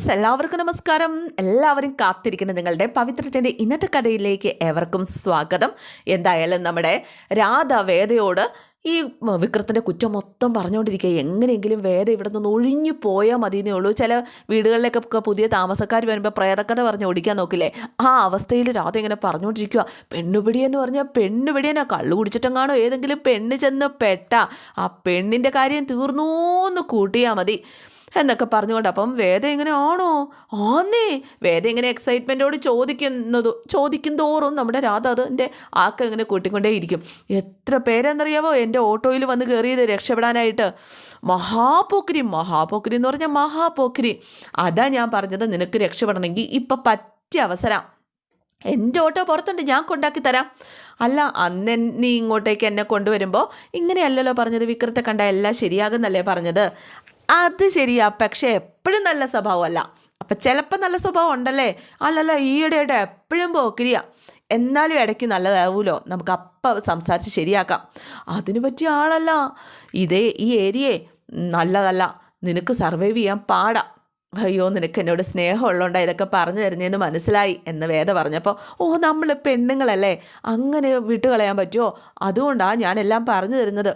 Friends എല്ലാവർക്കും നമസ്കാരം. എല്ലാവരും കാത്തിരിക്കുന്ന നിങ്ങളുടെ പവിത്രത്തിന്റെ ഇന്നത്തെ കഥയിലേക്ക് ഏവർക്കും സ്വാഗതം. എന്തായാലും നമ്മുടെ രാധ വേദയോട് ഈ വിക്രത്തിന്റെ കുറ്റം മൊത്തം പറഞ്ഞുകൊണ്ടിരിക്കുക എങ്ങനെയെങ്കിലും വേദ ഇവിടെ നിന്ന് ഒഴിഞ്ഞു പോയാൽ മതിയെന്നേ ഉള്ളൂ. ചില വീടുകളിലേക്കൊക്കെ പുതിയ താമസക്കാർ വരുമ്പോൾ പ്രേതക്കഥ പറഞ്ഞ് ഓടിക്കാൻ നോക്കില്ലേ? ആ അവസ്ഥയിൽ രാധ ഇങ്ങനെ പറഞ്ഞുകൊണ്ടിരിക്കുക പെണ്ണുപിടി എന്ന് പറഞ്ഞാൽ പെണ്ണുപിടിയെന്നാ കള്ളു കുടിച്ചിട്ടെങ്ങാണോ ഏതെങ്കിലും പെണ്ണ് ചെന്ന് പെട്ട. ആ പെണ്ണിന്റെ കാര്യം തീർന്നൂന്ന് കൂട്ടിയാൽ മതി. എന്നൊക്കെ പറഞ്ഞുകൊണ്ട് അപ്പം വേദ ഇങ്ങനെ ആണോ? ആന്നേ. വേദ ഇങ്ങനെ എക്സൈറ്റ്മെന്റോട് ചോദിക്കുന്നത് ചോദിക്കും തോറും നമ്മുടെ രാധ അതിന്റെ ആക്ക ഇങ്ങനെ കൂട്ടിക്കൊണ്ടേ ഇരിക്കും എത്ര പേരെന്നറിയാവോ? എന്റെ ഓട്ടോയിൽ വന്ന് കയറിയത് രക്ഷപ്പെടാനായിട്ട്. മഹാപോക്കിരി മഹാപോക്കിരി എന്ന് പറഞ്ഞാൽ മഹാപോക്കിരി അതാ ഞാൻ പറഞ്ഞത് നിനക്ക് രക്ഷപ്പെടണമെങ്കിൽ ഇപ്പം പറ്റിയ അവസരം. എന്റെ ഓട്ടോ പുറത്തുണ്ട് ഞാൻ കൊണ്ടാക്കി തരാം. അല്ല അന്ന് നീ ഇങ്ങോട്ടേക്ക് എന്നെ കൊണ്ടുവരുമ്പോൾ ഇങ്ങനെയല്ലല്ലോ പറഞ്ഞത്. വിക്രത്തെ കണ്ട എല്ലാം ശരിയാകുന്നല്ലേ പറഞ്ഞത്. അത് ശരിയാ. പക്ഷേ എപ്പോഴും നല്ല സ്വഭാവമല്ല. അപ്പം ചിലപ്പോൾ നല്ല സ്വഭാവം ഉണ്ടല്ലേ? അല്ലല്ല ഈയിടെയായിട്ട് എപ്പോഴും പോക്കിരിയ. എന്നാലും ഇടയ്ക്ക് നല്ലതാവൂലോ? നമുക്ക് അപ്പം സംസാരിച്ച് ശരിയാക്കാം. അതിനു പറ്റിയ ആളല്ല. ഇതേ ഈ ഏരിയയെ നല്ലതല്ല. നിനക്ക് സർവൈവ് ചെയ്യാൻ പാടാം. അയ്യോ നിനക്ക് എന്നോട് സ്നേഹമുള്ളതുകൊണ്ടാണ് ഇതൊക്കെ പറഞ്ഞു തരുന്നതെന്ന് മനസ്സിലായി എന്ന് വേദ പറഞ്ഞപ്പോൾ ഓ നമ്മൾ പെണ്ണുങ്ങളല്ലേ? അങ്ങനെ വിട്ടുകളയാൻ പറ്റുമോ അതുകൊണ്ടാണ് ഞാനെല്ലാം പറഞ്ഞു തരുന്നത്.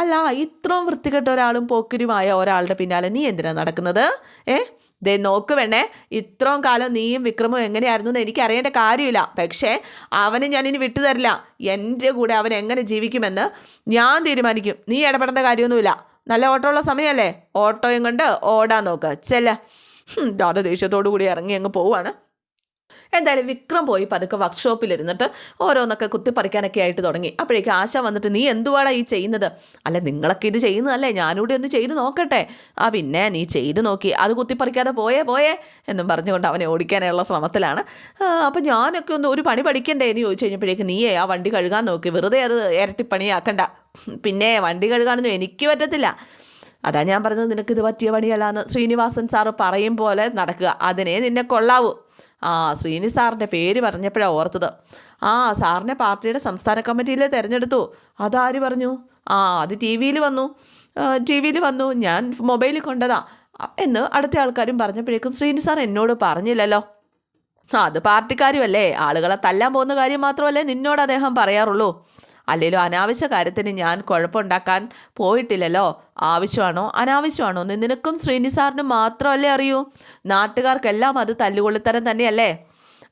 അല്ല ഇത്രയും വൃത്തികെട്ട ഒരാളും പോക്കിരുമായ ഒരാളുടെ പിന്നാലെ നീ എന്തിനാണ് നടക്കുന്നത്? ഏ? ദേ നോക്ക് വേണേ ഇത്രയും കാലം നീയും വിക്രമും എങ്ങനെയായിരുന്നു എന്ന് എനിക്ക് അറിയേണ്ട കാര്യമില്ല. പക്ഷേ അവനെ ഞാനിനി വിട്ടുതരില്ല എന്റെ കൂടെ അവൻ എങ്ങനെ ജീവിക്കുമെന്ന് ഞാൻ തീരുമാനിക്കും. നീ ഇടപെടേണ്ട കാര്യമൊന്നുമില്ല. നല്ല ഓട്ടോ ഉള്ള സമയമല്ലേ? ഓട്ടോയും കൊണ്ട് ഓടാൻ നോക്കുക ചെല്ല. രാധ ദേഷ്യത്തോടു കൂടി ഇറങ്ങി അങ്ങ് പോവാണ്. എന്തായാലും വിക്രം പോയി പതുക്കെ വർക്ക്ഷോപ്പിലിരുന്നിട്ട് ഓരോന്നൊക്കെ കുത്തിപ്പറിക്കാനൊക്കെ ആയിട്ട് തുടങ്ങി. അപ്പോഴേക്കും ആശ വന്നിട്ട് നീ എന്തുവാടാ ഈ ചെയ്യുന്നത്? അല്ല നിങ്ങളൊക്കെ ഇത് ചെയ്യുന്നതല്ലേ ഞാനൂടെ ഒന്ന് ചെയ്ത് നോക്കട്ടെ. ആ പിന്നെ നീ ചെയ്ത് നോക്കി അത് കുത്തിപ്പറിക്കാതെ പോയേ പോയേ എന്നും പറഞ്ഞുകൊണ്ട് അവനെ ഓടിക്കാനുള്ള ശ്രമത്തിലാണ്. അപ്പോൾ ഞാനൊക്കെ ഒന്ന് ഒരു പണി പഠിക്കണ്ടേ എന്ന് ചോദിച്ചു കഴിഞ്ഞപ്പോഴേക്ക് നീയേ ആ വണ്ടി കഴുകാൻ നോക്കി വെറുതെ അത് ഇരട്ടിപ്പണിയാക്കണ്ട. പിന്നെ വണ്ടി കഴുകാനൊന്നും എനിക്ക് പറ്റത്തില്ല. അതാ ഞാൻ പറഞ്ഞത് നിനക്ക് ഇത് പറ്റിയ പണിയല്ലാന്ന് ശ്രീനിവാസൻ സാറ് പറയും പോലെ നടക്കുക അതിനെ നിന്നെ കൊള്ളാവൂ. ആ ശ്രീനി സാറിന്റെ പേര് പറഞ്ഞപ്പോഴാണ് ഓർത്തത്. ആ സാറിനെ പാർട്ടിയുടെ സംസ്ഥാന കമ്മിറ്റിയിൽ തിരഞ്ഞെടുത്തു. അതാര് പറഞ്ഞു? ആ അത് ടി വിയിൽ വന്നു. ടി വിയിൽ വന്നു. ഞാൻ മൊബൈലിൽ കൊണ്ടതാ. എന്ന് അടുത്ത ആൾക്കാരും പറഞ്ഞപ്പോഴേക്കും ശ്രീനി സാർ എന്നോട് പറഞ്ഞില്ലല്ലോ. അത് പാർട്ടിക്കാരുമല്ലേ? ആളുകളെ തല്ലാൻ പോകുന്ന കാര്യം മാത്രമല്ലേ നിന്നോട് അദ്ദേഹം പറയാറുള്ളൂ. അല്ലെങ്കിലും അനാവശ്യ കാര്യത്തിന് ഞാൻ കുഴപ്പമുണ്ടാക്കാൻ പോയിട്ടില്ലല്ലോ? ആവശ്യമാണോ? അനാവശ്യമാണോ? എന്ന് നിനക്കും ശ്രീനി സാറിനും മാത്രമല്ലേ അറിയൂ? നാട്ടുകാർക്കെല്ലാം അത് തല്ലുകൊള്ളിത്തരം തന്നെയല്ലേ?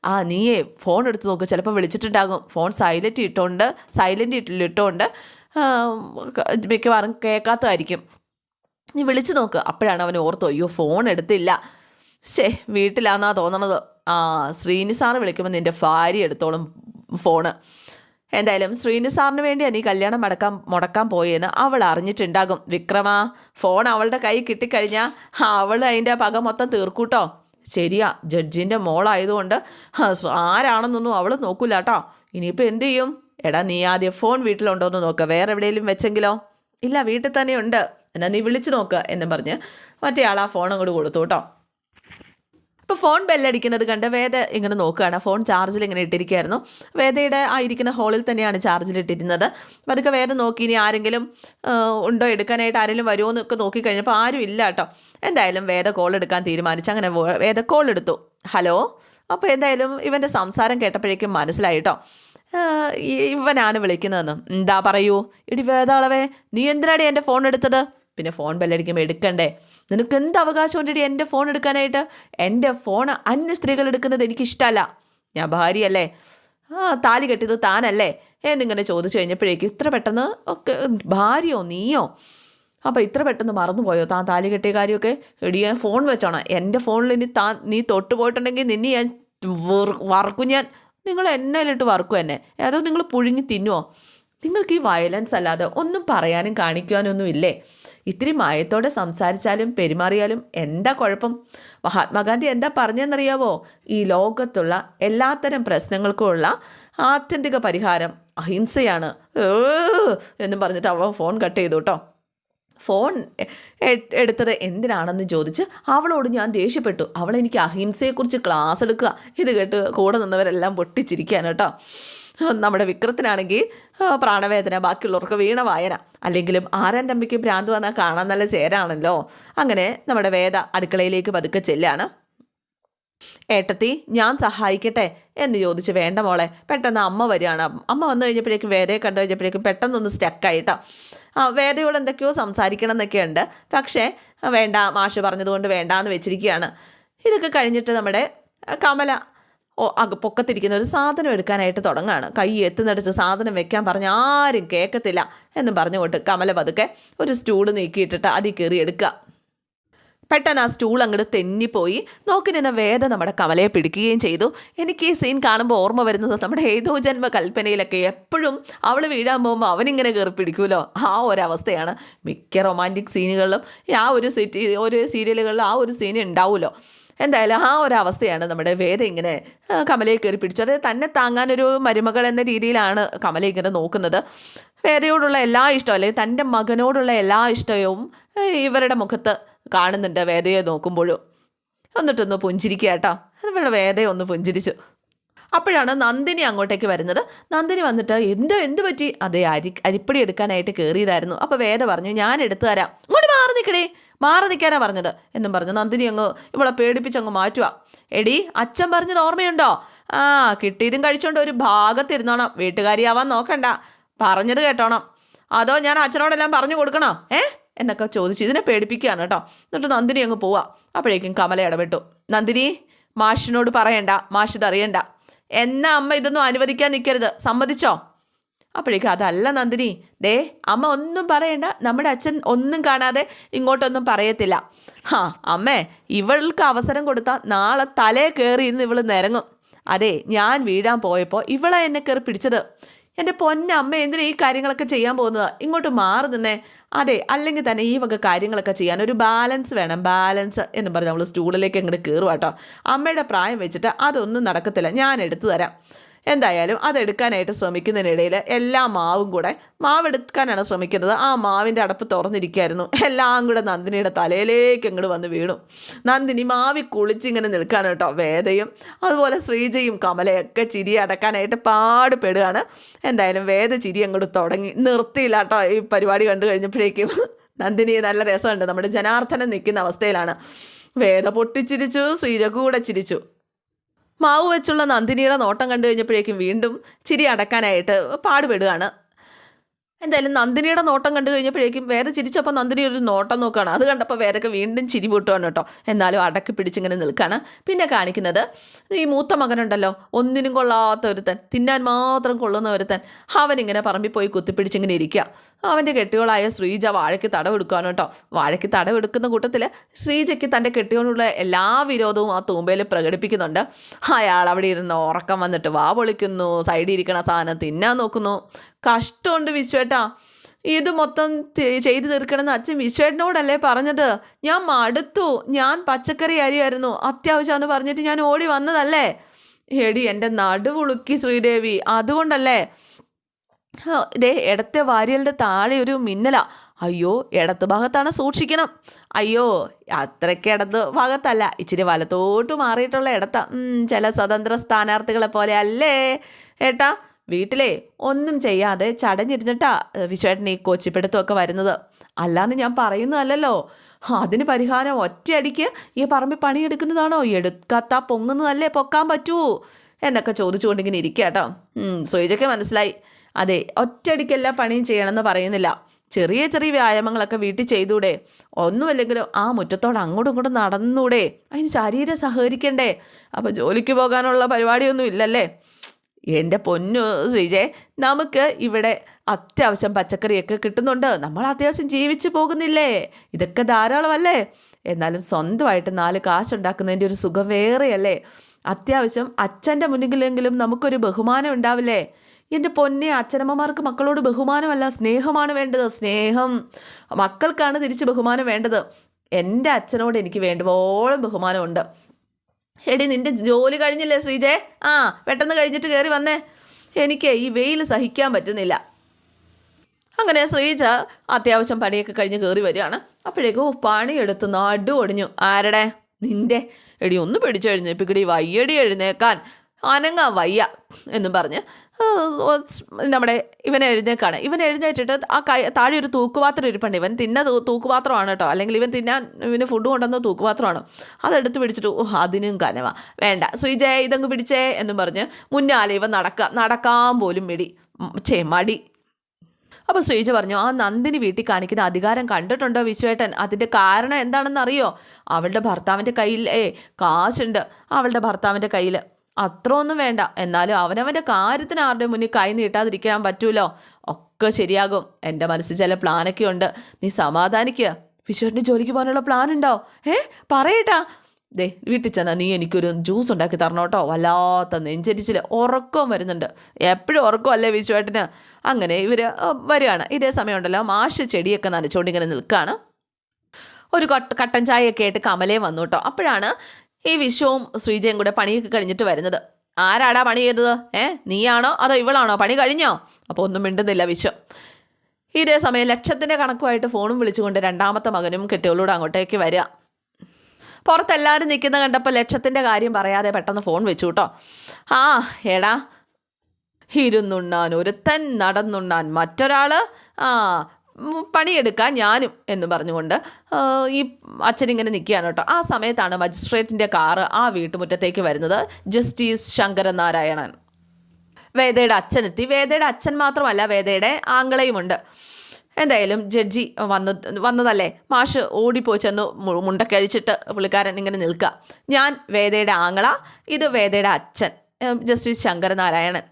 ആ നീയേ ഫോൺ എടുത്ത് നോക്ക്. ചിലപ്പോൾ വിളിച്ചിട്ടുണ്ടാകും. ഫോൺ സൈലന്റ് ഇട്ടുകൊണ്ട് സൈലന്റ് ഇട്ടുകൊണ്ട് മിക്കവാറും കേൾക്കാത്തതായിരിക്കും. നീ വിളിച്ചു നോക്ക്. അപ്പോഴാണ് അവൻ ഓർത്തോ അയ്യോ ഫോൺ എടുത്തില്ല. ശേ വീട്ടിലാന്നാ തോന്നണത്. ആ ശ്രീനിസാറ് വിളിക്കുമ്പോൾ നിന്റെ ഭാര്യ എടുത്തോളും ഫോണ് എന്തായാലും ശ്രീനു സാറിന് വേണ്ടിയാണ് നീ കല്യാണം മടക്കാൻ മുടക്കാൻ പോയെന്ന് അവൾ അറിഞ്ഞിട്ടുണ്ടാകും. വിക്രമ ഫോൺ അവളുടെ കൈ കിട്ടിക്കഴിഞ്ഞാൽ അവൾ അതിന്റെ പക മൊത്തം തീർക്കൂട്ടോ. ശരിയാ ജഡ്ജിന്റെ മോളായതുകൊണ്ട് ആരാണെന്നൊന്നും അവൾ നോക്കൂല കേട്ടോ ഇനിയിപ്പോൾ എന്തു ചെയ്യും? എടാ നീ ആദ്യം ഫോൺ വീട്ടിലുണ്ടോ എന്ന് നോക്കുക വേറെ എവിടെയെങ്കിലും വെച്ചെങ്കിലോ? ഇല്ല വീട്ടിൽ തന്നെ ഉണ്ട്. എന്നാൽ നീ വിളിച്ചു നോക്കുക എന്നും പറഞ്ഞ് മറ്റേ ആൾ ആ ഫോൺ അങ്ങോട്ട് കൊടുത്തു കേട്ടോ ഇപ്പോൾ ഫോൺ ബെല്ലടിക്കുന്നത് കണ്ട് വേദ ഇങ്ങനെ നോക്കുകയാണ്. ഫോൺ ചാർജിൽ ഇങ്ങനെ ഇട്ടിരിക്കുകയായിരുന്നു. വേദയുടെ ആ ഇരിക്കുന്ന ഹോളിൽ തന്നെയാണ് ചാർജിൽ ഇട്ടിരുന്നത്. അതൊക്കെ വേദ നോക്കി ഇനി ആരെങ്കിലും ഉണ്ടോ? എടുക്കാനായിട്ട് ആരെങ്കിലും വരുമോ എന്നൊക്കെ നോക്കിക്കഴിഞ്ഞപ്പോൾ ആരും ഇല്ല കേട്ടോ. എന്തായാലും വേദ കോൾ എടുക്കാൻ തീരുമാനിച്ചു. അങ്ങനെ വേദ കോൾ എടുത്തു. ഹലോ? അപ്പോൾ എന്തായാലും ഇവന്റെ സംസാരം കേട്ടപ്പോഴേക്കും മനസ്സിലായി കേട്ടോ ഇവനാണ് വിളിക്കുന്നതെന്ന്. എന്താ പറയൂ? ഇടി വേദാളവേ നീ എന്തിനാടി എന്റെ ഫോൺ എടുത്തത്? പിന്നെ ഫോൺ ബെല്ലടിക്കുമ്പോൾ എടുക്കണ്ടേ? നിനക്ക് എന്ത് അവകാശം ഉണ്ടെടി എന്റെ ഫോൺ എടുക്കാനായിട്ട്? എന്റെ ഫോൺ അന്യ സ്ത്രീകൾ എടുക്കുന്നത് എനിക്കിഷ്ടമല്ല ഞാൻ ഭാര്യയല്ലേ? ആ താലി കെട്ടിയത് താനല്ലേ? എന്നിങ്ങനെ ചോദിച്ചു കഴിഞ്ഞപ്പോഴേക്കും ഇത്ര പെട്ടെന്ന് ഒക്കെ ഭാര്യയോ നീയോ? അപ്പോൾ ഇത്ര പെട്ടെന്ന് മറന്നുപോയോ? താൻ താലി കെട്ടിയ കാര്യമൊക്കെ? എടി ഞാൻ ഫോൺ വെച്ചോണം. എന്റെ ഫോണിൽ ഇനി താൻ നീ തൊട്ട് പോയിട്ടുണ്ടെങ്കിൽ നിന്നെ ഞാൻ വറക്കും ഞാൻ. നിങ്ങൾ എന്നയിലിട്ട് വറക്കും എന്നെ. അതോ നിങ്ങൾ പുഴുങ്ങി തിന്നുമോ നിങ്ങൾക്ക് ഈ വയലൻസ് അല്ലാതെ ഒന്നും പറയാനും കാണിക്കുവാനൊന്നും ഇല്ലേ? ഇത്തിരി മായത്തോടെ സംസാരിച്ചാലും പെരുമാറിയാലും എന്താ കുഴപ്പം? മഹാത്മാഗാന്ധി എന്താ പറഞ്ഞെന്നറിയാവോ? ഈ ലോകത്തുള്ള എല്ലാത്തരം പ്രശ്നങ്ങൾക്കുമുള്ള ആത്യന്തിക പരിഹാരം അഹിംസയാണ്. എന്നും പറഞ്ഞിട്ട് അവൾ ഫോൺ കട്ട് ചെയ്തു കേട്ടോ ഫോൺ എടുത്തത് എന്തിനാണെന്ന് ചോദിച്ച് അവളോട് ഞാൻ ദേഷ്യപ്പെട്ടു. അവളെനിക്ക് അഹിംസയെക്കുറിച്ച് ക്ലാസ് എടുക്കുക. ഇത് കേട്ട് കൂടെ നിന്നവരെല്ലാം പൊട്ടിച്ചിരിക്കാൻ കേട്ടോ. നമ്മുടെ വിക്രത്തിനാണെങ്കിൽ പ്രാണവേദന ബാക്കിയുള്ളവർക്ക് വീണ വായന അല്ലെങ്കിലും ആരാൻ അമ്മയ്ക്ക് ഭ്രാന്ത് വന്നാൽ കാണാൻ നല്ല ചേരാണല്ലോ. അങ്ങനെ നമ്മുടെ വേദ അടുക്കളയിലേക്ക് പതുക്കെ ചെല്ലാണ്. ഏട്ടത്തി ഞാൻ സഹായിക്കട്ടെ എന്ന് ചോദിച്ച് വേണ്ട മോളെ പെട്ടെന്ന് അമ്മ വരികയാണ്. അമ്മ വന്നു കഴിഞ്ഞപ്പോഴേക്കും വേദയെ കണ്ടു കഴിഞ്ഞപ്പോഴേക്കും പെട്ടെന്നൊന്ന് സ്റ്റക്കായിട്ടോ ആ വേദയോട് എന്തൊക്കെയോ സംസാരിക്കണം എന്നൊക്കെയുണ്ട് പക്ഷേ വേണ്ട മാഷ് പറഞ്ഞതുകൊണ്ട് വേണ്ടാന്ന് വെച്ചിരിക്കുകയാണ്. ഇതൊക്കെ കഴിഞ്ഞിട്ട് നമ്മുടെ കമല പൊക്കത്തിരിക്കുന്ന ഒരു സാധനം എടുക്കാനായിട്ട് തുടങ്ങുകയാണ് കൈ എത്തുന്നിടത്ത് സാധനം വെക്കാൻ പറഞ്ഞ് ആരും കേൾക്കത്തില്ല എന്നും പറഞ്ഞുകൊണ്ട് കമല പതുക്കെ ഒരു സ്റ്റൂൾ നീക്കിയിട്ടിട്ട് അതി കയറി എടുക്കുക. പെട്ടെന്ന് ആ സ്റ്റൂൾ അങ്ങോട്ട് തെന്നിപ്പോയി. നോക്കി നിന്ന വേദ നമ്മുടെ കമലയെ പിടിക്കുകയും ചെയ്തു. എനിക്ക് ഈ സീൻ കാണുമ്പോൾ ഓർമ്മ വരുന്നത് നമ്മുടെ ഏതോ ജന്മ കൽപ്പനയിലൊക്കെ എപ്പോഴും അവൾ വീഴാൻ പോകുമ്പോൾ അവനിങ്ങനെ കയറി പിടിക്കുമല്ലോ ആ ഒരവസ്ഥയാണ്. മിക്ക റൊമാന്റിക് സീനുകളിലും ആ ഒരു സിറ്റി ഒരു സീരിയലുകളിലും ആ ഒരു സീൻ ഉണ്ടാവുമല്ലോ എന്തായാലും ആ ഒരു അവസ്ഥയാണ് നമ്മുടെ വേദ ഇങ്ങനെ കമലയെ കയറി പിടിച്ചു അതായത് തന്നെ താങ്ങാനൊരു മരുമകൾ എന്ന രീതിയിലാണ് കമല ഇങ്ങനെ നോക്കുന്നത്. വേദയോടുള്ള എല്ലാ ഇഷ്ടവും അല്ലെങ്കിൽ തന്റെ മകനോടുള്ള എല്ലാ ഇഷ്ടവും ഇവരുടെ മുഖത്ത് കാണുന്നുണ്ട് വേദയെ നോക്കുമ്പോഴും. എന്നിട്ടൊന്ന് പുഞ്ചിരിക്കുക കേട്ടോ. അതുപോലെ വേദയെ ഒന്ന് പുഞ്ചിരിച്ചു. അപ്പോഴാണ് നന്ദിനി അങ്ങോട്ടേക്ക് വരുന്നത്. നന്ദിനി വന്നിട്ട് എന്തോ എന്ത് പറ്റി? അതെ അരി അരിപ്പടി എടുക്കാനായിട്ട് കയറിയതായിരുന്നു അപ്പോൾ വേദ പറഞ്ഞു ഞാൻ എടുത്തു തരാം. ഇങ്ങോട്ട് മാറി നിൽക്കണേ മാറി നിൽക്കാനാ പറഞ്ഞത്. എന്നും പറഞ്ഞു. നന്ദിനി അങ്ങ് ഇവളെ പേടിപ്പിച്ച് അങ്ങ് മാറ്റുക എടി അച്ഛൻ പറഞ്ഞത് ഓർമ്മയുണ്ടോ? ആ കിട്ടിയതും കഴിച്ചോണ്ട് ഒരു ഭാഗത്തിരുന്നോണം. വീട്ടുകാരിയാവാൻ നോക്കണ്ട. പറഞ്ഞത് കേട്ടോണം. അതോ ഞാൻ അച്ഛനോടെല്ലാം പറഞ്ഞു കൊടുക്കണോ? ഏ? എന്നൊക്കെ ചോദിച്ച് ഇതിനെ പേടിപ്പിക്കുകയാണ് കേട്ടോ. എന്നിട്ട് നന്ദിനി അങ്ങ് പോവാ. അപ്പോഴേക്കും കമല ഇടപെട്ടു. നന്ദിനി മാഷിനോട് പറയണ്ട. മാഷ് ഇതറിയണ്ട എന്നാ അമ്മ ഇതൊന്നും അനുവദിക്കാൻ നിൽക്കരുത് സമ്മതിച്ചോ? അപ്പോഴേക്കും അതല്ല നന്ദിനി. ദേ അമ്മ ഒന്നും പറയണ്ട. നമ്മുടെ അച്ഛൻ ഒന്നും കാണാതെ ഇങ്ങോട്ടൊന്നും പറയത്തില്ല. ഹാ അമ്മേ ഇവൾക്ക് അവസരം കൊടുത്താൽ നാളെ തലേ കയറി ഇന്ന് ഇവൾ നിരങ്ങും. അതെ ഞാൻ വീഴാൻ പോയപ്പോൾ ഇവളെ എന്നെ കയറി പിടിച്ചത്. എന്റെ പൊന്നമ്മ എന്തിനാ ഈ കാര്യങ്ങളൊക്കെ ചെയ്യാൻ പോകുന്നത്? ഇങ്ങോട്ട് മാറി നിന്നേ. അതെ അല്ലെങ്കിൽ തന്നെ ഈ വക കാര്യങ്ങളൊക്കെ ചെയ്യാൻ ഒരു ബാലൻസ് വേണം. ബാലൻസ് എന്ന് പറഞ്ഞ് നമ്മൾ സ്റ്റൂളിലേക്ക് അങ്ങോട്ട് കയറുക കേട്ടോ അമ്മയുടെ പ്രായം വെച്ചിട്ട് അതൊന്നും നടക്കത്തില്ല. ഞാൻ എടുത്തു തരാം. എന്തായാലും അതെടുക്കാനായിട്ട് ശ്രമിക്കുന്നതിനിടയിൽ എല്ലാ മാവും കൂടെ മാവ് എടുക്കാനാണ് ശ്രമിക്കുന്നത്. ആ മാവിന്റെ അടപ്പ് തുറന്നിരിക്കുകയായിരുന്നു. എല്ലാം കൂടെ നന്ദിനിയുടെ തലയിലേക്ക് അങ്ങോട്ട് വന്ന് വീണു. നന്ദിനി മാവി കുളിച്ചിങ്ങനെ നിൽക്കാണ് കേട്ടോ. വേദയും അതുപോലെ ശ്രീജയും കമലയൊക്കെ ചിരി അടക്കാനായിട്ട് പാടുപെടുകയാണ്. എന്തായാലും വേദ ചിരി അങ്ങോട്ട് തുടങ്ങി. നിർത്തിയില്ല കേട്ടോ ഈ പരിപാടി കണ്ടു കഴിഞ്ഞപ്പോഴേക്കും. നന്ദിനി നല്ല രസമുണ്ട്. നമ്മുടെ ജനാർദ്ദനം നിൽക്കുന്ന അവസ്ഥയിലാണ്. വേദ പൊട്ടിച്ചിരിച്ചു ശ്രീജ കൂടെ ചിരിച്ചു. മാവ് വെച്ചുള്ള നന്ദിനിയുടെ നോട്ടം കണ്ടു കഴിഞ്ഞപ്പോഴേക്കും വീണ്ടും ചിരി അടക്കാനായിട്ട് പാടുപെടുകയാണ്. എന്തായാലും നന്ദിനിയുടെ നോട്ടം കണ്ടു കഴിഞ്ഞപ്പോഴേക്കും വേദ ചിരിച്ചപ്പോൾ നന്ദിനി ഒരു നോട്ടം നോക്കുകയാണ്. അത് കണ്ടപ്പോൾ വേദക്ക് വീണ്ടും ചിരി പൊട്ടുകയാണ് കേട്ടോ. എന്നാലും അടക്കി പിടിച്ചിങ്ങനെ നിൽക്കുകയാണ്. പിന്നെ കാണിക്കുന്നത് ഈ മൂത്ത മകനുണ്ടല്ലോ. ഒന്നിനും കൊള്ളാത്ത ഒരുത്തൻ തിന്നാൻ മാത്രം കൊള്ളുന്ന ഒരുത്തൻ. അവനിങ്ങനെ പറമ്പിൽ പോയി കുത്തിപ്പിടിച്ചിങ്ങനെ ഇരിക്കുക. അവന്റെ കെട്ടിയോളായ ശ്രീജ വാഴയ്ക്ക് തടവെടുക്കുകയാണ് കേട്ടോ. വാഴയ്ക്ക് തടവെടുക്കുന്ന കൂട്ടത്തിൽ ശ്രീജയ്ക്ക് തന്റെ കെട്ടിയോടുള്ള എല്ലാ വിരോധവും ആ തൂമ്പയിൽ പ്രകടിപ്പിക്കുന്നുണ്ട്. അയാൾ അവിടെ ഇരുന്ന് ഉറക്കം വന്നിട്ട് വാ പൊളിക്കുന്നു. സൈഡിൽ ഇരിക്കണ സാധനം തിന്നാൻ നോക്കുന്നു. കഷ്ടമുണ്ട് വിശ്വേട്ടാ. ഇത് മൊത്തം ചെയ്ത് തീർക്കണമെന്ന് അച്ഛൻ വിശ്വേട്ടനോടല്ലേ പറഞ്ഞത്? ഞാൻ മടുത്തു. ഞാൻ പച്ചക്കറി അരിയായിരുന്നു. അത്യാവശ്യമെന്ന് പറഞ്ഞിട്ട് ഞാൻ ഓടി വന്നതല്ലേ? എടി എന്റെ നടുവുളുക്കി ശ്രീദേവി. അതുകൊണ്ടല്ലേ? ദേ ഇടത്തെ വാരിയലിന്റെ താഴെ ഒരു മിന്നല. അയ്യോ ഇടത്ത് ഭാഗത്താണ് സൂക്ഷിക്കണം. അയ്യോ അത്രയ്ക്ക് ഇടത്ത് ഭാഗത്തല്ല. ഇച്ചിരി വലത്തോട്ട് മാറിയിട്ടുള്ള ഇടത്താ. ചില സ്വതന്ത്ര സ്ഥാനാർത്ഥികളെ പോലെ അല്ലേ? ഏട്ടാ വീട്ടിലെ ഒന്നും ചെയ്യാതെ ചടഞ്ഞിരുന്നിട്ടാ വിശ്വേട്ടൻ ഈ കൊച്ചിപ്പിടുത്തമൊക്കെ വരുന്നത്. അല്ലാന്ന് ഞാൻ പറയുന്നതല്ലല്ലോ. അതിന് പരിഹാരം ഒറ്റയടിക്ക് ഈ പറമ്പിൽ പണിയെടുക്കുന്നതാണോ? എടുക്കാത്ത പൊങ്ങുന്നതല്ലേ പൊക്കാൻ പറ്റൂ? എന്നൊക്കെ ചോദിച്ചുകൊണ്ടിങ്ങനെ ഇരിക്കുക കേട്ടോ സുയിജയ്ക്ക് മനസ്സിലായി. അതെ ഒറ്റയടിക്കെല്ലാം പണിയും ചെയ്യണമെന്ന് പറയുന്നില്ല. ചെറിയ ചെറിയ വ്യായാമങ്ങളൊക്കെ വീട്ടിൽ ചെയ്തൂടെ. ഒന്നുമല്ലെങ്കിലും ആ മുറ്റത്തോട് അങ്ങോട്ടും ഇങ്ങോട്ടും നടന്നൂടെ. അതിന് ശരീരം സഹകരിക്കണ്ടേ? അപ്പോൾ ജോലിക്ക് പോകാനുള്ള പരിപാടിയൊന്നും ഇല്ലല്ലേ? എന്റെ പൊന്നു ശ്രീജെ നമുക്ക് ഇവിടെ അത്യാവശ്യം പച്ചക്കറിയൊക്കെ കിട്ടുന്നുണ്ട്. നമ്മൾ അത്യാവശ്യം ജീവിച്ചു പോകുന്നില്ലേ? ഇതൊക്കെ ധാരാളമല്ലേ? എന്നാലും സ്വന്തമായിട്ട് നാല് കാശുണ്ടാക്കുന്നതിന്റെ ഒരു സുഖം വേറെയല്ലേ? അത്യാവശ്യം അച്ഛന്റെ മുന്നിലെങ്കിലും നമുക്കൊരു ബഹുമാനം ഉണ്ടാവില്ലേ? എന്റെ പൊന്നെ അച്ഛനമ്മമാർക്ക് മക്കളോട് ബഹുമാനമല്ല സ്നേഹമാണ് വേണ്ടത്. സ്നേഹം. മക്കൾക്കാണ് തിരിച്ച് ബഹുമാനം വേണ്ടത്. എന്റെ അച്ഛനോട് എനിക്ക് വേണ്ടുവോളം ബഹുമാനമുണ്ട്. എടി നിന്റെ ജോലി കഴിഞ്ഞില്ലേ ശ്രീജേ? ആ പെട്ടെന്ന് കഴിഞ്ഞിട്ട് കയറി വന്നേ. എനിക്ക് ഈ വെയിൽ സഹിക്കാൻ പറ്റുന്നില്ല. അങ്ങനെ ശ്രീജ അത്യാവശ്യം പണിയൊക്കെ കഴിഞ്ഞ് കയറി വരികയാണ്. അപ്പോഴേക്കും പണിയെടുത്ത് നടു ഒടിഞ്ഞു. ആരുടെ? നിന്റെ. എടി ഒന്ന് പിടിച്ചു എഴുന്നേപ്പിക്കടി വയ്യടി എഴുന്നേക്കാൻ. അനങ്ങാൻ വയ്യ എന്നും പറഞ്ഞ് നമ്മുടെ ഇവൻ എഴുന്നേക്കാണ്. ഇവൻ എഴുന്നേറ്റിട്ട് ആ കൈ താഴെ ഒരു തൂക്കുപാത്രം ഇരിപ്പുണ്ട്. ഇവൻ തിന്ന തൂക്കുപാത്രമാണ് കേട്ടോ. അല്ലെങ്കിൽ ഇവൻ തിന്നാൻ ഇവന് ഫുഡ് കൊണ്ടുവന്ന തൂക്കുപാത്രമാണ്. അതെടുത്ത് പിടിച്ചിട്ട് ഓ അതിനും കനവാ. വേണ്ട. സുജയ ഇതങ്ങ് പിടിച്ചേ എന്നും പറഞ്ഞ് മുന്നാലെ ഇവൻ നടക്കുക നടക്കാൻ പോലും മിടി ചേ മടി. അപ്പോൾ സുയിജ പറഞ്ഞു ആ നന്ദിനി വീട്ടിൽ കാണിക്കുന്ന അധികാരം കണ്ടിട്ടുണ്ടോ വിശ്വേട്ടൻ? അതിന്റെ കാരണം എന്താണെന്ന് അറിയോ അവളുടെ ഭർത്താവിന്റെ കയ്യിൽ ഏ കാശുണ്ട്. അവളുടെ ഭർത്താവിന്റെ കയ്യിൽ അത്ര ഒന്നും വേണ്ട. എന്നാലും അവനവന്റെ കാര്യത്തിന് ആരുടെ മുന്നിൽ കൈ നീട്ടാതിരിക്കാൻ പറ്റൂലോ? ഒക്കെ ശരിയാകും. എന്റെ മനസ്സിൽ ചില പ്ലാനൊക്കെ ഉണ്ട്. നീ സമാധാനിക്കുക വിശ്വേട്ടന് ജോലിക്ക് പോകാനുള്ള പ്ലാൻ ഉണ്ടോ? ഏ പറയട്ടാ. ദേ വീട്ടിൽ ചെന്നാൽ നീ എനിക്കൊരു ജ്യൂസ് ഉണ്ടാക്കി തരണം കേട്ടോ. വല്ലാത്ത നെഞ്ചരിച്ചിൽ ഉറക്കവും വരുന്നുണ്ട്. എപ്പോഴും ഉറക്കമല്ലേ വിശ്വേട്ടന് അങ്ങനെ ഇവർ വരികയാണ്. ഇതേ സമയമുണ്ടല്ലോ. മാഷ് ചെടിയൊക്കെ നനച്ചുകൊണ്ട് ഇങ്ങനെ നിൽക്കുകയാണ് ഒരു കട്ട കട്ടൻ ചായയൊക്കെ ആയിട്ട് കമലയും വന്നു കേട്ടോ. അപ്പോഴാണ് ഈ വിശ്വവും ശ്രീജയും കൂടെ പണിയൊക്കെ കഴിഞ്ഞിട്ട് വരുന്നത്. ആരാടാ പണി ചെയ്തത്? ഏ നീയാണോ? അതോ ഇവളാണോ? പണി കഴിഞ്ഞോ? അപ്പോൾ ഒന്നും മിണ്ടുന്നില്ല വിശ്വം. ഇതേ സമയം ലക്ഷത്തിന്റെ കണക്കുമായിട്ട് ഫോണും വിളിച്ചുകൊണ്ട് രണ്ടാമത്തെ മകനും കെട്ടിയോളൂടെ അങ്ങോട്ടേക്ക് വരിക. പുറത്തെല്ലാവരും നിൽക്കുന്ന കണ്ടപ്പോൾ ലക്ഷത്തിന്റെ കാര്യം പറയാതെ പെട്ടെന്ന് ഫോൺ വെച്ചു കേട്ടോ ആ എടാ ഇരുന്നുണ്ണാൻ ഒരുത്തൻ നടന്നുണ്ണാൻ മറ്റൊരാൾ ആ ഉം, പണിയെടുക്കാൻ ഞാനും എന്ന് പറഞ്ഞുകൊണ്ട് ഈ അച്ഛനിങ്ങനെ നിൽക്കുകയാണ് കേട്ടോ. ആ സമയത്താണ് മജിസ്ട്രേറ്റിന്റെ കാറ് ആ വീട്ടുമുറ്റത്തേക്ക് വരുന്നത് ജസ്റ്റിസ് ശങ്കരൻ നാരായണൻ വേദയുടെ അച്ഛനെത്തി. വേദയുടെ അച്ഛൻ മാത്രമല്ല വേദയുടെ ആംഗളയുമുണ്ട് എന്തായാലും ജഡ്ജി വന്ന വന്നതല്ലേ? മാഷ് ഓടിപ്പോയി ചെന്ന് മുണ്ടക്കഴിച്ചിട്ട് പുള്ളിക്കാരൻ ഇങ്ങനെ നിൽക്കുക. ഞാൻ വേദയുടെ ആങ്ങള ഇത് വേദയുടെ അച്ഛൻ ജസ്റ്റിസ് ശങ്കരനാരായണൻ.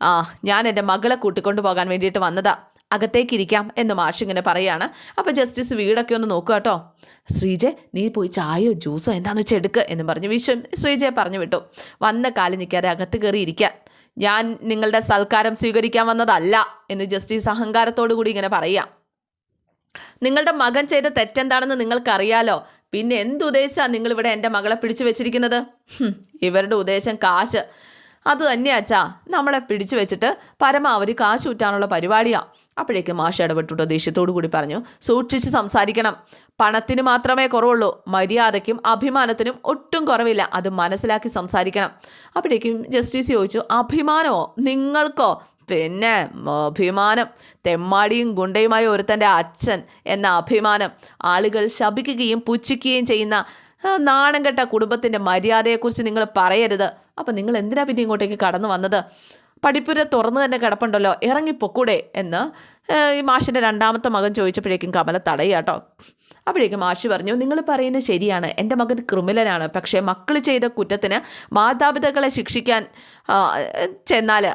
ആ ഞാൻ എന്റെ മകളെ കൂട്ടിക്കൊണ്ടു പോകാൻ വേണ്ടിയിട്ട് വന്നതാ. അകത്തേക്ക് ഇരിക്കാം എന്ന് മാഷ് ഇങ്ങനെ പറയാണ്. അപ്പോൾ ജസ്റ്റിസ് വീടൊക്കെ ഒന്ന് നോക്കുക കേട്ടോ. ശ്രീജെ നീ പോയി ചായയോ ജ്യൂസോ എന്താണെന്ന് വെച്ചാൽ എടുക്കുക എന്ന് പറഞ്ഞു വിശ്വൻ ശ്രീജയെ പറഞ്ഞു വിട്ടു. വന്ന കാലം നിൽക്കാതെ അകത്ത് കയറി ഞാൻ നിങ്ങളുടെ സൽക്കാരം സ്വീകരിക്കാൻ വന്നതല്ല എന്ന് ജസ്റ്റിസ് അഹങ്കാരത്തോടു കൂടി ഇങ്ങനെ പറയാം നിങ്ങളുടെ മകൻ ചെയ്ത തെറ്റെന്താണെന്ന് നിങ്ങൾക്കറിയാലോ. പിന്നെ എന്തുദ്ദേശമാണ് നിങ്ങളിവിടെ എന്റെ മകളെ പിടിച്ചു വെച്ചിരിക്കുന്നത്? ഇവരുടെ ഉദ്ദേശം കാശ്. അത് തന്നെയാ അച്ഛാ. നമ്മളെ പിടിച്ചു വെച്ചിട്ട് പരമാവധി കാശ് ഊറ്റാനുള്ള പരിപാടിയാണ് അപ്പോഴേക്ക് മാഷ ഇടപെട്ടുട്ടോ ദേഷ്യത്തോടു കൂടി പറഞ്ഞു സൂക്ഷിച്ച് സംസാരിക്കണം. പണത്തിന് മാത്രമേ കുറവുള്ളൂ. മര്യാദയ്ക്കും അഭിമാനത്തിനും ഒട്ടും കുറവില്ല. അത് മനസ്സിലാക്കി സംസാരിക്കണം. അപ്പോഴേക്കും ജസ്റ്റിസ് ചോദിച്ചു അഭിമാനമോ? നിങ്ങൾക്കോ? പിന്നെ അഭിമാനം. തെമ്മാടിയും ഗുണ്ടയുമായ ഒരുത്തന്റെ അച്ഛൻ എന്ന അഭിമാനം. ആളുകൾ ശപിക്കുകയും പുച്ഛിക്കുകയും ചെയ്യുന്ന നാണം കെട്ട കുടുംബത്തിന്റെ മര്യാദയെക്കുറിച്ച് നിങ്ങൾ പറയരുത്. അപ്പം നിങ്ങൾ എന്തിനാ പിന്നെ ഇങ്ങോട്ടേക്ക് കടന്നു വന്നത്? പഠിപ്പുര തുറന്നു തന്നെ കിടപ്പുണ്ടല്ലോ ഇറങ്ങിപ്പൊക്കൂടെ എന്ന് ഈ മാഷിന്റെ രണ്ടാമത്തെ മകൻ ചോദിച്ചപ്പോഴേക്കും കമല തടയാട്ടോ അപ്പോഴേക്കും മാഷി പറഞ്ഞു നിങ്ങൾ പറയുന്നത് ശരിയാണ്. എന്റെ മകൻ ക്രിമിനലാണ്. പക്ഷേ മക്കൾ ചെയ്ത കുറ്റത്തിന് മാതാപിതാക്കളെ ശിക്ഷിക്കാൻ ചെന്നാൽ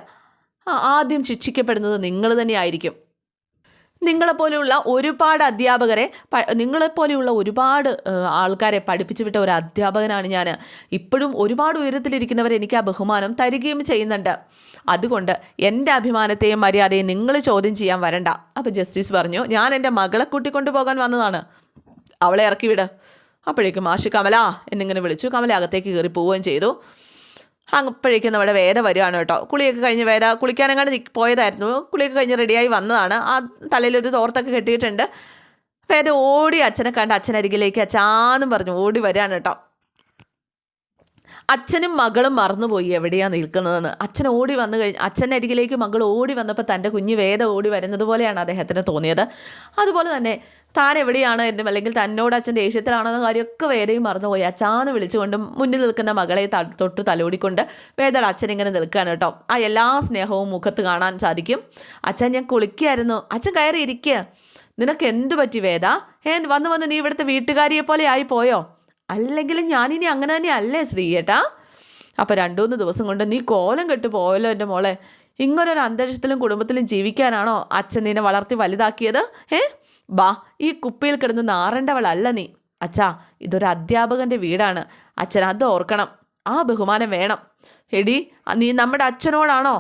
ആദ്യം ശിക്ഷിക്കപ്പെടുന്നത് നിങ്ങൾ തന്നെയായിരിക്കും. നിങ്ങളെപ്പോലെയുള്ള ഒരുപാട് അധ്യാപകരെ നിങ്ങളെപ്പോലെയുള്ള ഒരുപാട് ആൾക്കാരെ പഠിപ്പിച്ചു വിട്ട ഒരു അധ്യാപകനാണ് ഞാൻ ഇപ്പോഴും ഒരുപാട് ഉയരത്തിലിരിക്കുന്നവർ എനിക്ക് ആ ബഹുമാനം തരികയും ചെയ്യുന്നുണ്ട്. അതുകൊണ്ട് എന്റെ അഭിമാനത്തെയും മര്യാദയും നിങ്ങൾ ചോദ്യം ചെയ്യാൻ വരണ്ട. അപ്പോൾ ജസ്റ്റിസ് പറഞ്ഞു ഞാൻ എന്റെ മകളെ കൂട്ടിക്കൊണ്ടു പോകാൻ വന്നതാണ്. അവളെ ഇറക്കി വിട് അപ്പോഴേക്കും മാഷി കമല എന്നിങ്ങനെ വിളിച്ചു. കമല അകത്തേക്ക് കയറി പോവുകയും ചെയ്തു. അപ്പോഴേക്കും നമ്മുടെ വേദ വരികയാണ് കേട്ടോ. കുളിയൊക്കെ കഴിഞ്ഞ് വേദ കുളിക്കാനെങ്ങാണ്ട് പോയതായിരുന്നു. കുളിയൊക്കെ കഴിഞ്ഞ് റെഡിയായി വന്നതാണ്. ആ തലയിലൊരു തോർത്തൊക്കെ കെട്ടിയിട്ടുണ്ട്. വേദ ഓടി അച്ഛനെ കണ്ട് അച്ഛനരികിലേക്ക് അച്ഛാന്നും പറഞ്ഞു ഓടി വരികയാണ് കേട്ടോ. അച്ഛനും മകളും മറന്നുപോയി എവിടെയാണ് നിൽക്കുന്നതെന്ന്. അച്ഛൻ ഓടി വന്നു കഴിഞ്ഞ് അച്ഛന്റെ അരികിലേക്ക് മകൾ ഓടി വന്നപ്പോൾ തന്റെ കുഞ്ഞ് വേദ ഓടി വരുന്നത് പോലെയാണ് അദ്ദേഹത്തിന് തോന്നിയത്. അതുപോലെ തന്നെ താൻ എവിടെയാണ് എന്നും അല്ലെങ്കിൽ തന്നോട് അച്ഛൻ ദേഷ്യത്തിലാണെന്ന കാര്യമൊക്കെ വേദയും മറന്നുപോയി. അച്ഛാന്ന് വിളിച്ചുകൊണ്ട് മുന്നിൽ നിൽക്കുന്ന മകളെ തൊട്ട് തലോടിക്കൊണ്ട് വേദയുടെ അച്ഛൻ ഇങ്ങനെ നിൽക്കുകയാണ് കേട്ടോ. ആ എല്ലാ സ്നേഹവും മുഖത്ത് കാണാൻ സാധിക്കും. അച്ഛൻ ഞാൻ കുളിക്കുകയായിരുന്നു അച്ഛൻ കയറി ഇരിക്കുക നിനക്ക് എന്തു പറ്റി വേദ? ഏ വന്ന് വന്ന് നീ ഇവിടുത്തെ വീട്ടുകാരിയെ പോലെ ആയി പോയോ? അല്ലെങ്കിലും ഞാനിനി അങ്ങനെ തന്നെ അല്ലേ ശ്രീയേട്ടാ അപ്പോൾ രണ്ടു മൂന്ന് ദിവസം കൊണ്ട് നീ കോലം കെട്ട് പോയല്ലോ എന്റെ മോളെ. ഇങ്ങനൊരു അന്തരീക്ഷത്തിലും കുടുംബത്തിലും ജീവിക്കാനാണോ അച്ഛൻ നിന്നെ വളർത്തി വലുതാക്കിയത്? ഏ ബാ ഈ കുപ്പിയിൽ കിടന്ന് നാറേണ്ടവളല്ല നീ. അച്ഛാ ഇതൊരു അധ്യാപകന്റെ വീടാണ്. അച്ഛൻ അത് ഓർക്കണം. ആ ബഹുമാനം വേണം. എടി നീ നമ്മുടെ അച്ഛനോടാണോ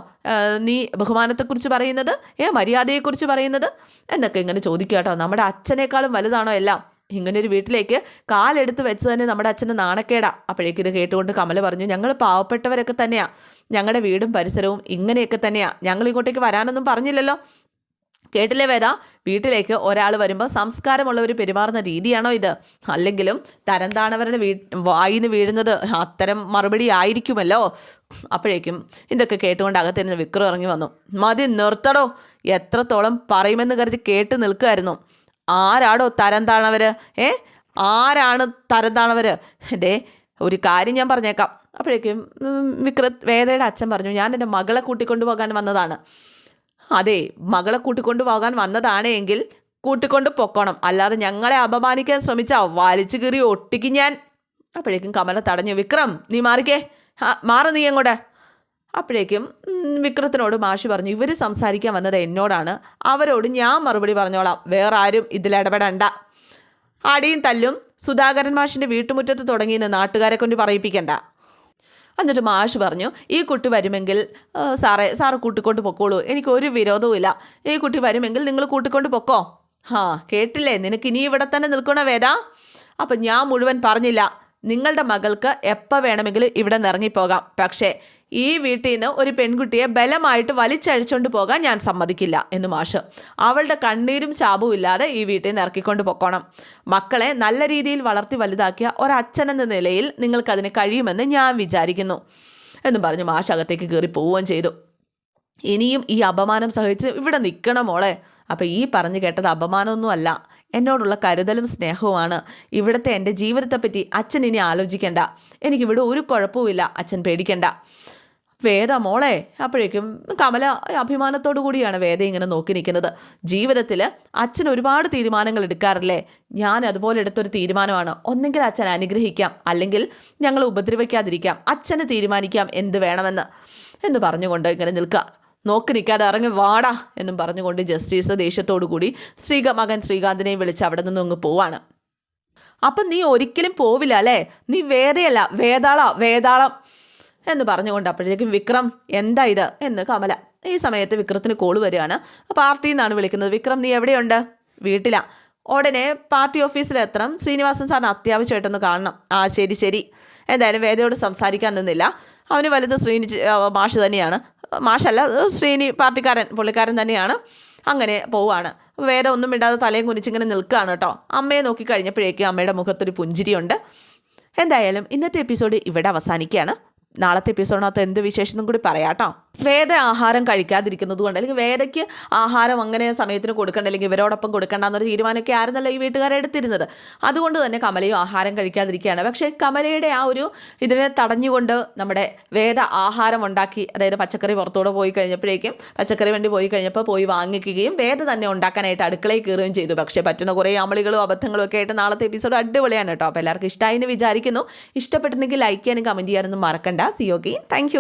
നീ ബഹുമാനത്തെക്കുറിച്ച് പറയുന്നത്? ഏ മര്യാദയെക്കുറിച്ച് പറയുന്നത്? എന്നൊക്കെ ഇങ്ങനെ ചോദിക്കുക കേട്ടോ. നമ്മുടെ അച്ഛനേക്കാളും വലുതാണോ എല്ലാം? ഇങ്ങനൊരു വീട്ടിലേക്ക് കാലെടുത്ത് വെച്ച് തന്നെ നമ്മുടെ അച്ഛന് നാണക്കേടാ. അപ്പോഴേക്കും കേട്ടുകൊണ്ട് കമല പറഞ്ഞു ഞങ്ങൾ പാവപ്പെട്ടവരൊക്കെ തന്നെയാണ് ഞങ്ങളുടെ വീടും പരിസരവും ഇങ്ങനെയൊക്കെ തന്നെയാണ് ഞങ്ങൾ ഇങ്ങോട്ടേക്ക് വരാനൊന്നും പറഞ്ഞില്ലല്ലോ. കേട്ടില്ലേ വേദ? വീട്ടിലേക്ക് ഒരാൾ വരുമ്പോൾ സംസ്കാരമുള്ളവർ പെരുമാറുന്ന രീതിയാണോ ഇത്? അല്ലെങ്കിലും തരം താണവരുടെ വീ വായിന്ന് വീഴുന്നത് അത്തരം മറുപടി ആയിരിക്കുമല്ലോ. അപ്പോഴേക്കും ഇതൊക്കെ കേട്ടുകൊണ്ട് അകത്തിരുന്ന് വിക്രം ഇറങ്ങി വന്നു. മതി നിർത്തടോ. എത്രത്തോളം പറയുമെന്ന് കരുതി കേട്ട് നിൽക്കുമായിരുന്നു ആരാടോ തരം താണവർ ഏ? ആരാണ് തരം താണവർ ദേ ഒരു കാര്യം ഞാൻ പറഞ്ഞേക്കാം. അപ്പോഴേക്കും വിക്രത് വേദയുടെ അച്ഛൻ പറഞ്ഞു ഞാൻ എന്റെ മകളെ കൂട്ടിക്കൊണ്ടു പോകാൻ വന്നതാണ്. അതെ മകളെ കൂട്ടിക്കൊണ്ടു പോകാൻ വന്നതാണ് എങ്കിൽ കൂട്ടിക്കൊണ്ട് പൊക്കണം. അല്ലാതെ ഞങ്ങളെ അപമാനിക്കാൻ ശ്രമിച്ചാൽ വലിച്ചു കീറി ഒട്ടിക്ക് ഞാൻ. അപ്പോഴേക്കും കമല തടഞ്ഞു വിക്രം നീ മാറിക്കേ. മാറ് നീ അങ്ങോട്ട്. അപ്പോഴേക്കും വിക്രത്തിനോട് മാഷി പറഞ്ഞു ഇവർ സംസാരിക്കാൻ വന്നത് എന്നോടാണ്. അവരോട് ഞാൻ മറുപടി പറഞ്ഞോളാം. വേറെ ആരും ഇതിലിടപെടണ്ട അടിയും തല്ലും സുധാകരൻ മാഷിന്റെ വീട്ടുമുറ്റത്ത് തുടങ്ങിയെന്ന് നാട്ടുകാരെ കൊണ്ട് പറയിപ്പിക്കണ്ട. എന്നിട്ട് മാഷ് പറഞ്ഞു ഈ കുട്ടി വരുമെങ്കിൽ സാറെ സാറേ കൂട്ടിക്കൊണ്ട് പൊക്കോളൂ. എനിക്ക് ഒരു വിരോധവും ഇല്ല. ഈ കുട്ടി വരുമെങ്കിൽ നിങ്ങൾ കൂട്ടിക്കൊണ്ട് പൊക്കോ. ഹാ കേട്ടില്ലേ? നിനക്ക് ഇനി ഇവിടെ തന്നെ നിൽക്കണോ വേദ? അപ്പം ഞാൻ മുഴുവൻ പറഞ്ഞില്ല. നിങ്ങളുടെ മകൾക്ക് എപ്പോൾ വേണമെങ്കിലും ഇവിടെ നിന്ന് ഇറങ്ങിപ്പോകാം പക്ഷേ ഈ വീട്ടിൽ നിന്ന് ഒരു പെൺകുട്ടിയെ ബലമായിട്ട് വലിച്ചഴിച്ചുകൊണ്ട് പോകാൻ ഞാൻ സമ്മതിക്കില്ല എന്ന് മാഷ്. അവളുടെ കണ്ണീരും ശാപവും ഇല്ലാതെ ഈ വീട്ടിൽ നിന്ന് ഇറക്കിക്കൊണ്ട് പൊക്കോണം. മക്കളെ നല്ല രീതിയിൽ വളർത്തി വലുതാക്കിയ ഒരച്ഛനെന്ന നിലയിൽ നിങ്ങൾക്കതിന് കഴിയുമെന്ന് ഞാൻ വിചാരിക്കുന്നു എന്ന് പറഞ്ഞ് മാഷ് അകത്തേക്ക് കയറി പോവുകയും ചെയ്തു. ഇനിയും ഈ അപമാനം സഹിച്ച് ഇവിടെ നിൽക്കണം മോളെ? അപ്പോൾ ഈ പറഞ്ഞു കേട്ടത് അപമാനമൊന്നുമല്ല എന്നോടുള്ള കരുതലും സ്നേഹവുമാണ്. ഇവിടുത്തെ എന്റെ ജീവിതത്തെപ്പറ്റി അച്ഛൻ ഇനി ആലോചിക്കേണ്ട. എനിക്കിവിടെ ഒരു കുഴപ്പവുമില്ല. അച്ഛൻ പേടിക്കണ്ട. വേദ മോളെ അപ്പോഴേക്കും കമല അഭിമാനത്തോടു കൂടിയാണ് വേദ ഇങ്ങനെ നോക്കി നിൽക്കുന്നത്. ജീവിതത്തിൽ അച്ഛൻ ഒരുപാട് തീരുമാനങ്ങൾ എടുക്കാറില്ലേ? ഞാൻ അതുപോലെ എടുത്തൊരു തീരുമാനമാണ്. ഒന്നെങ്കിൽ അച്ഛൻ അനുഗ്രഹിക്കാം. അല്ലെങ്കിൽ ഞങ്ങൾ ഉപദ്രവിക്കാതിരിക്കാം. അച്ഛന് തീരുമാനിക്കാം എന്ത് വേണമെന്ന് എന്ന് പറഞ്ഞുകൊണ്ട് ഇങ്ങനെ നിൽക്കുക. നോക്കി നിൽക്കാതെ ഇറങ്ങി വാടാ എന്നും പറഞ്ഞുകൊണ്ട് ജസ്റ്റിസ് ദേഷ്യത്തോടു കൂടി ശ്രീക മകൻ ശ്രീകാന്തിനെയും വിളിച്ച് അവിടെ നിന്നും അങ്ങ് പോവാണ്. അപ്പം നീ ഒരിക്കലും പോവില്ല അല്ലേ? നീ വേദയല്ല വേതാള വേതാളം എന്ന് പറഞ്ഞുകൊണ്ട് അപ്പോഴേക്കും വിക്രം എന്താ ഇത്? എന്ന് കമല. ഈ സമയത്ത് വിക്രത്തിന് കോൾ വരികയാണ്. പാർട്ടിയിൽ നിന്നാണ് വിളിക്കുന്നത്. വിക്രം നീ എവിടെയുണ്ട്? വീട്ടിലാണ് ഉടനെ പാർട്ടി ഓഫീസിലെത്തണം. ശ്രീനിവാസൻ സാറിന് അത്യാവശ്യമായിട്ടൊന്ന് കാണണം. ആ ശരി ശരി. എന്തായാലും വേദയോട് സംസാരിക്കാൻ നിന്നില്ല. അവന് വലുത് ശ്രീനി മാഷ് തന്നെയാണ്. മാഷല്ല ശ്രീനി പാർട്ടിക്കാരൻ പുള്ളിക്കാരൻ തന്നെയാണ്. അങ്ങനെ പോവാണ്. വേദ ഒന്നും ഇടാതെ തലയും കുനിച്ചിങ്ങനെ നിൽക്കുകയാണ് കേട്ടോ. അമ്മയെ നോക്കി കഴിഞ്ഞപ്പോഴേക്കും അമ്മയുടെ മുഖത്തൊരു പുഞ്ചിരിയുണ്ട്. എന്തായാലും ഇന്നത്തെ എപ്പിസോഡ് ഇവിടെ അവസാനിക്കുകയാണ്. നാളത്തെ എപ്പിസോഡിനകത്ത് എന്ത് വിശേഷം കൂടി പറയാം കേട്ടോ. വേദ ആഹാരം കഴിക്കാതിരിക്കുന്നത് കൊണ്ട് അല്ലെങ്കിൽ വേദയ്ക്ക് ആഹാരം അങ്ങനെ സമയത്തിന് കൊടുക്കണ്ട അല്ലെങ്കിൽ ഇവരോടൊപ്പം കൊടുക്കണ്ട എന്നൊരു തീരുമാനമൊക്കെ ആയിരുന്നല്ല ഈ വീട്ടുകാരെ എടുത്തിരുന്നത്. അതുകൊണ്ട് തന്നെ കമലയും ആഹാരം കഴിക്കാതിരിക്കുകയാണ്. പക്ഷേ കമലയുടെ ആ ഒരു ഇതിനെ തടഞ്ഞുകൊണ്ട് നമ്മുടെ വേദ ആഹാരം ഉണ്ടാക്കി അതായത് പച്ചക്കറി പുറത്തൂടെ പോയി കഴിഞ്ഞപ്പോഴേക്കും പച്ചക്കറി വേണ്ടി പോയി കഴിഞ്ഞപ്പോൾ പോയി വാങ്ങിക്കുകയും വേദ തന്നെ ഉണ്ടാക്കാനായിട്ട് അടുക്കളയിൽ കയറുകയും ചെയ്തു. പക്ഷേ പറ്റുന്ന കുറേ അമളികളും അബദ്ധങ്ങളും ഒക്കെ ആയിട്ട് നാളത്തെ എപ്പിസോഡ് അടിപൊളിയാണ് കേട്ടോ. അപ്പോൾ എല്ലാവർക്കും ഇഷ്ടമായി എന്ന് വിചാരിക്കുന്നു. ഇഷ്ടപ്പെട്ടിട്ടുണ്ടെങ്കിൽ ലൈക്ക് ചെയ്യാനും കമന്റ് ചെയ്യാനൊന്നും മറക്കണ്ട. C okay thank